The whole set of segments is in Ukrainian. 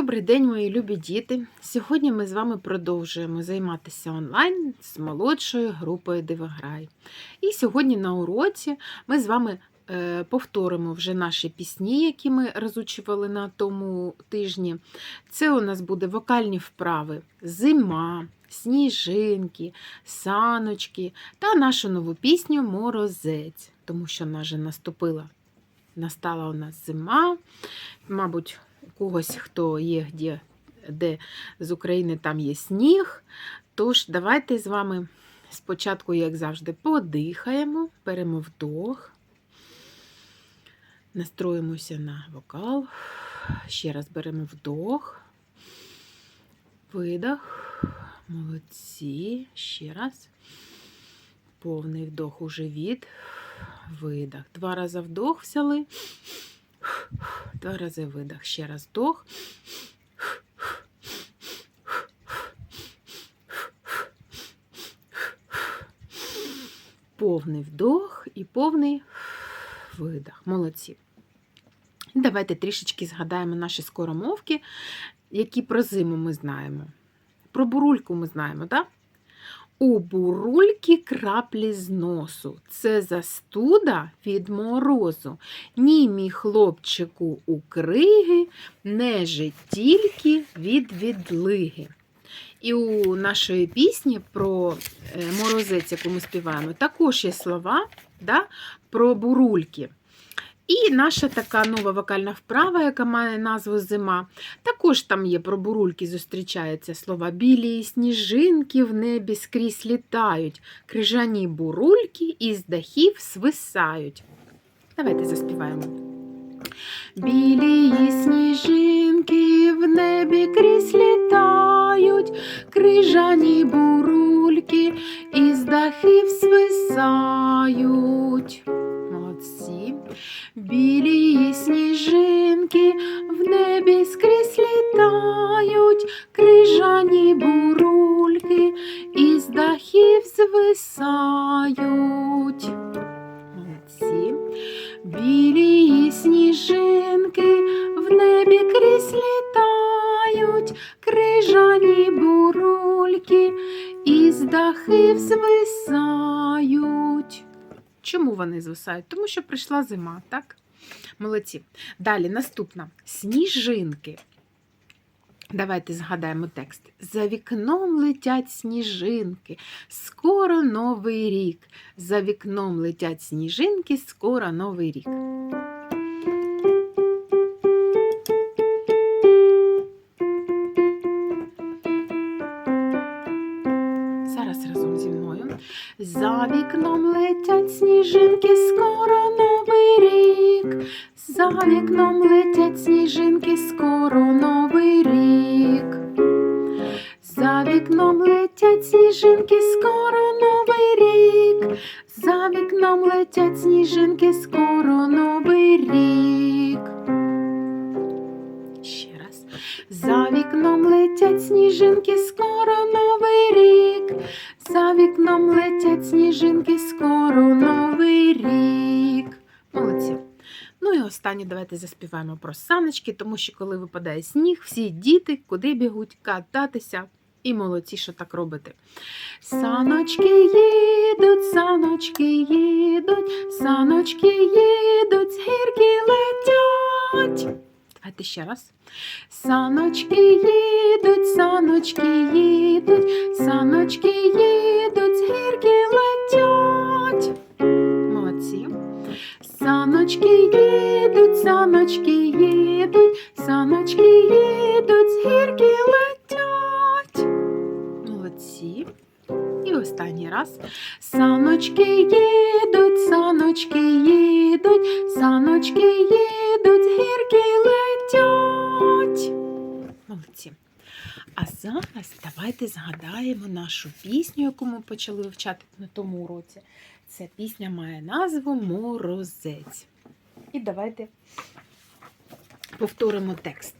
Добрий день, мої любі діти. Сьогодні ми з вами продовжуємо займатися онлайн з молодшою групою Дивограй. І сьогодні на уроці ми з вами е, повторимо вже наші пісні, які ми розучували на тому тижні. Це у нас буде вокальні вправи Зима, Сніжинки, Саночки та нашу нову пісню Морозець, тому що вона вже наступила. Настала у нас зима, мабуть, когось, хто є де, де з України, там є сніг. Тож, давайте з вами спочатку, як завжди, подихаємо, беремо вдох, настроїмося на вокал. Ще раз беремо вдох, видох. Молодці. Ще раз. Повний вдох у живіт, видох. Два рази вдох взяли. Два рази видох. Ще раз вдох. Повний вдох і повний видох. Молодці. Давайте трішечки згадаємо наші скоромовки, які про зиму ми знаємо. Про бурульку ми знаємо, так? У бурульки краплі з носу. Це застуда від морозу. Ні, мій хлопчику у криги, неже тільки від відлиги. І у нашої пісні про е, морозець, яку ми співаємо, також є слова да, про бурульки. І наша така нова вокальна вправа, яка має назву Зима. Також там є про бурульки, зустрічаються слова. Білі сніжинки в небі скрізь літають, крижані бурульки із дахів свисають. Давайте заспіваємо. Білі сніжинки в небі крізь літають, крижані бурульки із дахів свисають. Молодці. Білі Чому вони звисають? Тому що прийшла зима, так? Молодці. Далі наступна сніжинки. Давайте згадаємо текст. За вікном летять сніжинки, скоро новий рік. За вікном летять сніжинки, скоро новий рік. Зараз разом зі мною. За вікном летять сніжинки, скоро новий рік. За вікном летять сніжинки, скоро новий рік. За вікном летять сніжинки, скоро новий рік. За вікном летять сніжинки, скоро новий рік. Ще раз. За давайте заспіваємо про саночки, тому що коли випадає сніг, всі діти куди бігуть кататися. І молодці, що так робите. Саночки їдуть, саночки їдуть, саночки їдуть, гірки летять. Давайте ще раз. Саночки їдуть, саночки їдуть, саночки їдуть, гірки летять. Саночки їдуть, саночки їдуть, саночки їдуть, гірки летять. Молодці. І останній раз. Саночки їдуть, саночки їдуть, саночки їдуть, гірки летять. Молодці. А зараз давайте згадаємо нашу пісню, яку ми почали вивчати на тому уроці. Ця пісня має назву Морозець. І давайте повторимо текст.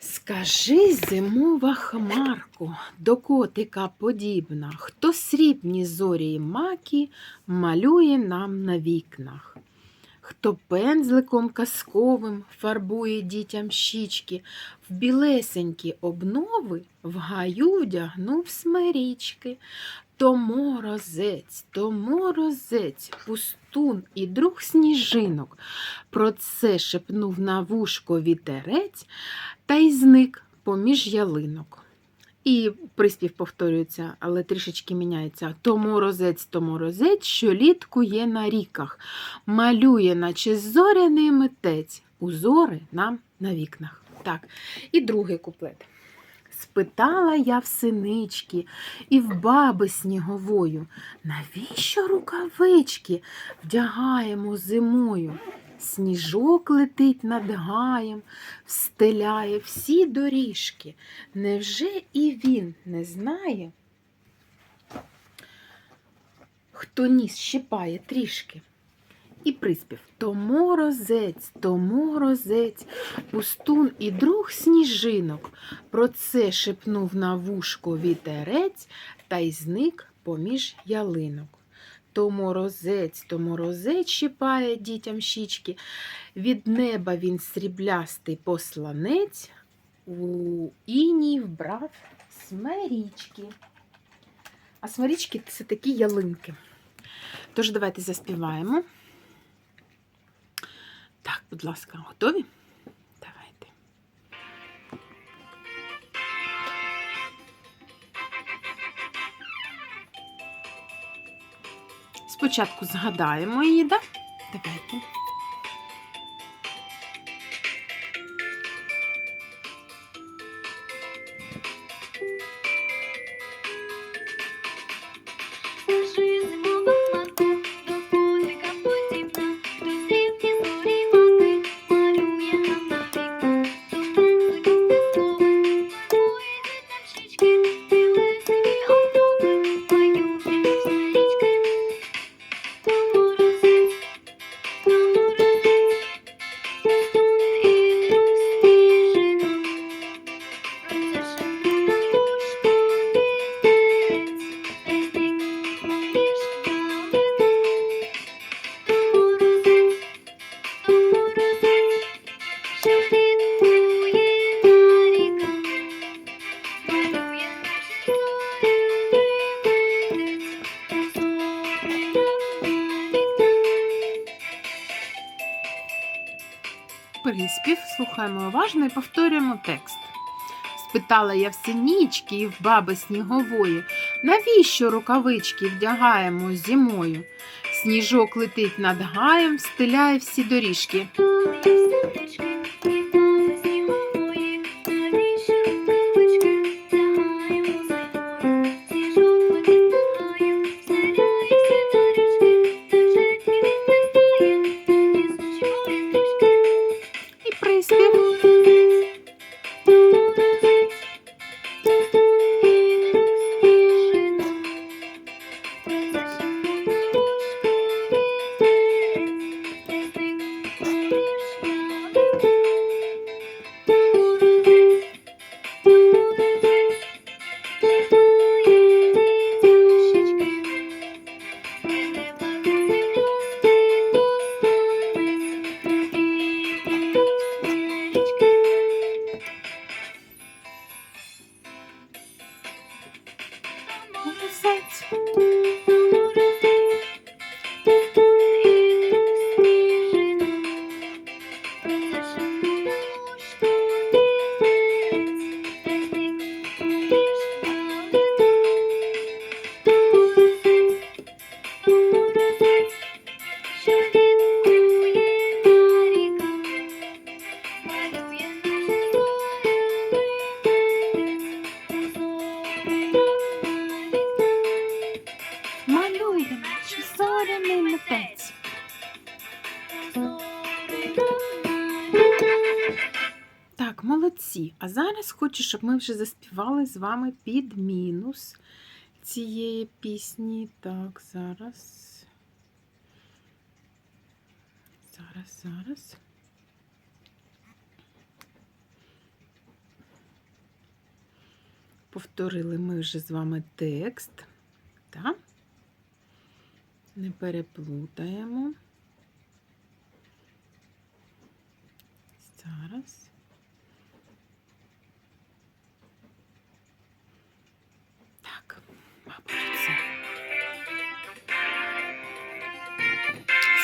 Скажи, зимова хмарко, до котика подібна, хто срібні зорі й маки малює нам на вікнах. Хто пензликом казковим фарбує дітям щічки, в білесенькі обнови в гаю вдягнув смирічки. То морозець, то морозець, пустун і друг сніжинок. Про це шепнув на вушко вітерець та й зник поміж ялинок. І приспів повторюється, але трішечки міняється. То морозець, то морозець, що літкує на ріках, малює, наче зоряний митець, узори нам на вікнах. Так, і другий куплет. Спитала я в синички і в баби сніговою, навіщо рукавички вдягаємо зимою? Сніжок летить над гаєм, встеляє всі доріжки. Невже і він не знає, хто ніс щипає трішки? І приспів то морозець, то морозець, пустун і друг сніжинок. Про це шепнув на вушко вітерець та й зник поміж ялинок. То морозець, то морозець щипає дітям щічки. Від неба він сріблястий посланець, у іній вбрав смерічки. А смерічки це такі ялинки. Тож давайте заспіваємо. Так, будь ласка, готові? Давайте. Спочатку згадаємо її, так? Да? Давайте. Приспів, слухаємо уважно і повторюємо текст. Спитала я в синічки і в баби снігової, навіщо рукавички вдягаємо зимою? Сніжок летить над гаєм, стиляє всі доріжки. Thank you. Зараз хочу, щоб ми вже заспівали з вами під мінус цієї пісні. Так, зараз. Зараз, зараз. Повторили ми вже з вами текст. Так? Не переплутаємо.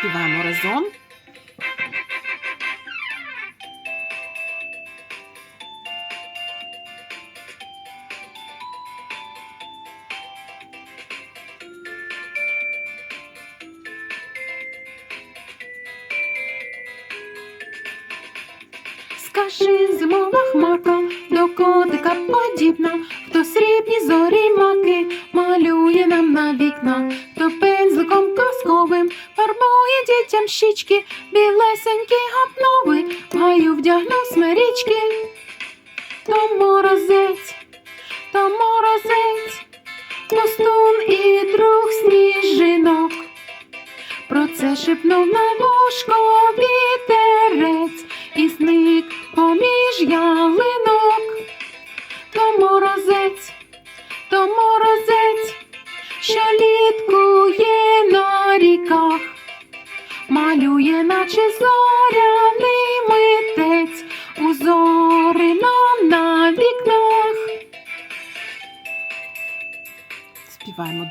Співаємо разом. Скажи, зимова хмарка, до котика подібна, хто срібні зорі маки малює нам на вікна, хто пензликом казковим фарбує дітям щічки, білесенькі гапнови, маю вдягну смирічки. То морозець, то морозець, пустун і друг сніжинок. Про це шепнув на вушко вітерець і зник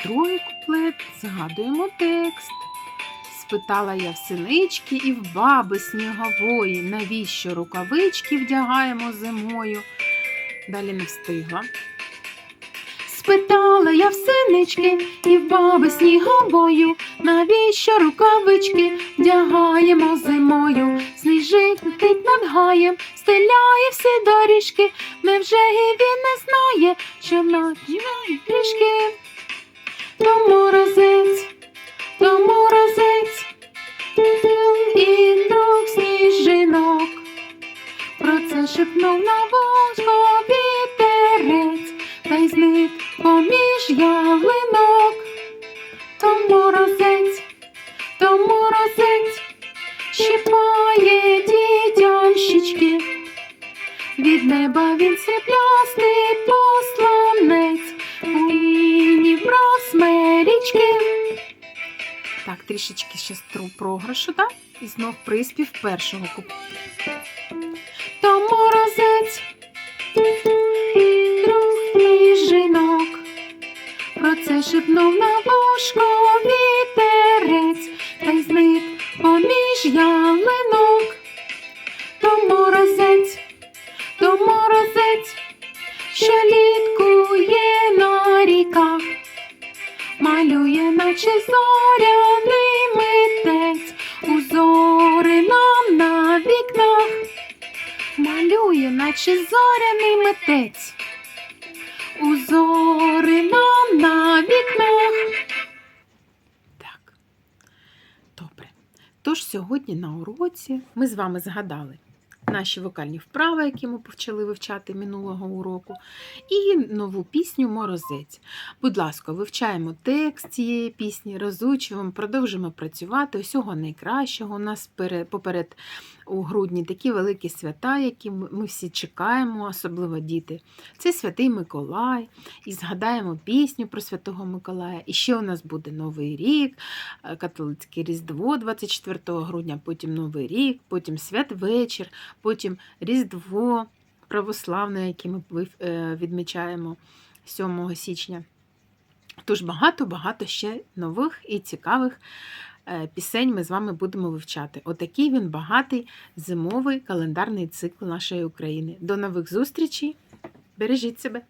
другий куплет, згадуємо текст. Спитала я в синички і в баби снігової, навіщо рукавички вдягаємо зимою. Далі не встигла. Спитала я в синички і в баби сніговою, навіщо рукавички вдягаємо зимою. Сніжить летить над гаєм, стеляє всі доріжки. Невже і він не знає, що на трішки то трішечки ще стру програшу, так? І знов приспів першого куп. То морозець, друг жінок. Про це шепнув на вушко вітерець, та й зник поміж ялинок. То морозець, то морозець, що літкує на ріках, малює, наче зоряний наче зоряний митець, у нам на вікнах. Так, добре. Тож сьогодні на уроці ми з вами згадали наші вокальні вправи, які ми почали вивчати минулого уроку, і нову пісню Морозець. Будь ласка, вивчаємо текст цієї пісні, розучуємо, продовжимо працювати. Усього найкращого. У нас поперед у грудні такі великі свята, які ми всі чекаємо, особливо діти. Це Святий Миколай. І згадаємо пісню про Святого Миколая. І ще у нас буде Новий рік, е, католицьке Різдво 24 грудня, потім Новий рік, потім святвечір, потім Різдво православне, яке ми е, відмічаємо 7 січня. Тож багато-багато ще нових і цікавих е, пісень ми з вами будемо вивчати. Отакий він багатий зимовий календарний цикл нашої України. До нових зустрічей! Бережіть себе!